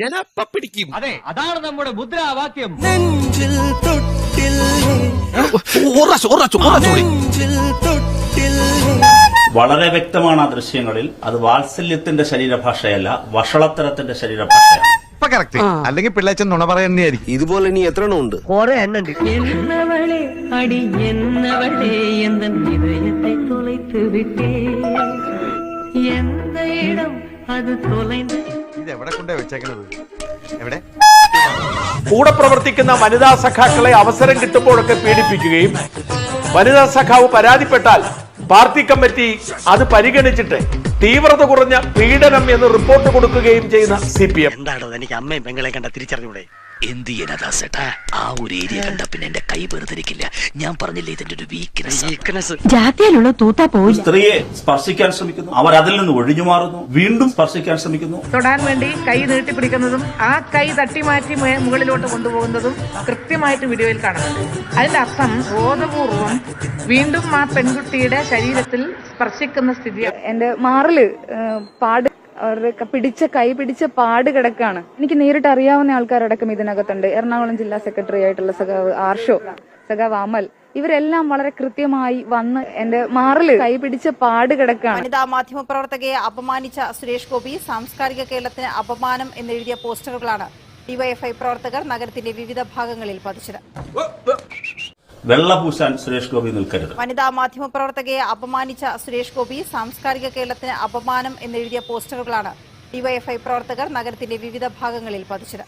ഞാൻ അപ്പ പിടിക്കും അതെ അതാണ് നമ്മുടെ മുദ്രാവാക്യം. നെഞ്ചിൽ വളരെ വ്യക്തമാണ് ആ ദൃശ്യങ്ങളിൽ. അത് വാത്സല്യത്തിന്റെ ശരീരഭാഷയല്ല വഷളത്തരത്തിന്റെ ശരീരഭാഷയാണ്. അല്ലെങ്കിൽ പിള്ളേച്ചൻ നുണ പറയുന്നതായിരിക്കും. ഇതുപോലെ ഇനി എത്ര ഉണ്ട് കുറെ എണ്ണുണ്ട്. എന്നവളെ അത് ഇത് എവിടെ എവിടെ? കൂടെ പ്രവർത്തിക്കുന്ന വനിതാ സഖാക്കളെ അവസരം കിട്ടുമ്പോഴൊക്കെ പീഡിപ്പിക്കുകയും വനിതാ സഖാവ് പരാതിപ്പെട്ടാൽ പാർട്ടി കമ്മിറ്റി അത് പരിഗണിച്ചിട്ട് തീവ്രത കുറഞ്ഞ പീഡനം എന്ന് റിപ്പോർട്ട് കൊടുക്കുകയും ചെയ്യുന്ന സി പി എം. എന്താണോ എനിക്ക് അമ്മയും പെങ്ങളെ കണ്ട തിരിച്ചറിഞ്ഞൂടെ? എന്ത് ചെയ്യാനാ ആ ഒരു ഏരിയ കണ്ട പിന്നെ എന്റെ കൈ വെറുതിരിക്കില്ല. ഞാൻ പറഞ്ഞില്ലേ ഇതിന്റെ ഒരു വീക്ക്നെസ് വീക്ക്നെസ് ജാതിയിലുള്ള തൂത്താ പോയി സ്ത്രീയെ സ്പർശിക്കാൻ ശ്രമിക്കുന്നു. അവർ അതിൽ നിന്ന് ഒഴിഞ്ഞു മാറുന്നു. വീണ്ടും സ്പർശിക്കാൻ ശ്രമിക്കുന്നു. തൊടാൻ വേണ്ടി കൈ നീട്ടിപ്പിടിക്കുന്നതും ആ കൈ തട്ടി മാറ്റി മേ- മുകളിലോട്ട് കൊണ്ടുപോകുന്നതും കൃത്യമായിട്ട് വീഡിയോയിൽ കാണുന്നുണ്ട് അതിന്റെ അർത്ഥം ബോധപൂർവം വീണ്ടും ആ പെൺകുട്ടിയുടെ ശരീരത്തിൽ സ്പർശിക്കുന്ന സ്ഥിതിയാണ് എന്റെ മാറിൽ ഏഹ്, പാട് അവരുടെ പിടിച്ച കൈ പിടിച്ച പാട് കിടക്കാണ്. എനിക്ക് നേരിട്ട് അറിയാവുന്ന ആൾക്കാരടക്കം ഇതിനകത്തുണ്ട്. എറണാകുളം ജില്ലാ സെക്രട്ടറി ആയിട്ടുള്ള സഖാവ് ആർഷോ സഖാവ് അമൽ. ഇവരെല്ലാം വളരെ കൃത്യമായി വന്ന് എന്റെ മാറിൽ കൈ പിടിച്ച പാട് കിടക്കാണ്. വനിതാ മാധ്യമ പ്രവർത്തകയെ അപമാനിച്ച സുരേഷ് ഗോപി സാംസ്കാരിക കേരളത്തിന് അപമാനം എന്നെഴുതിയ പോസ്റ്ററുകളാണ്. ഡിവൈഎഫ്ഐ പ്രവർത്തകർ നഗരത്തിന്റെ വിവിധ ഭാഗങ്ങളിൽ പതിച്ചത്. വെള്ള പൂശാൻ സുരേഷ് ഗോപി നിൽക്കരുത്. വനിതാ മാധ്യമ പ്രവർത്തകയെ അപമാനിച്ച സുരേഷ് ഗോപി സാംസ്കാരിക കേരളത്തിന് അപമാനം എന്നെഴുതിയ പോസ്റ്ററുകളാണ് ഡിവൈഎഫ്ഐ പ്രവർത്തകർ നഗരത്തിന്റെ വിവിധ ഭാഗങ്ങളിൽ പതിച്ചത്.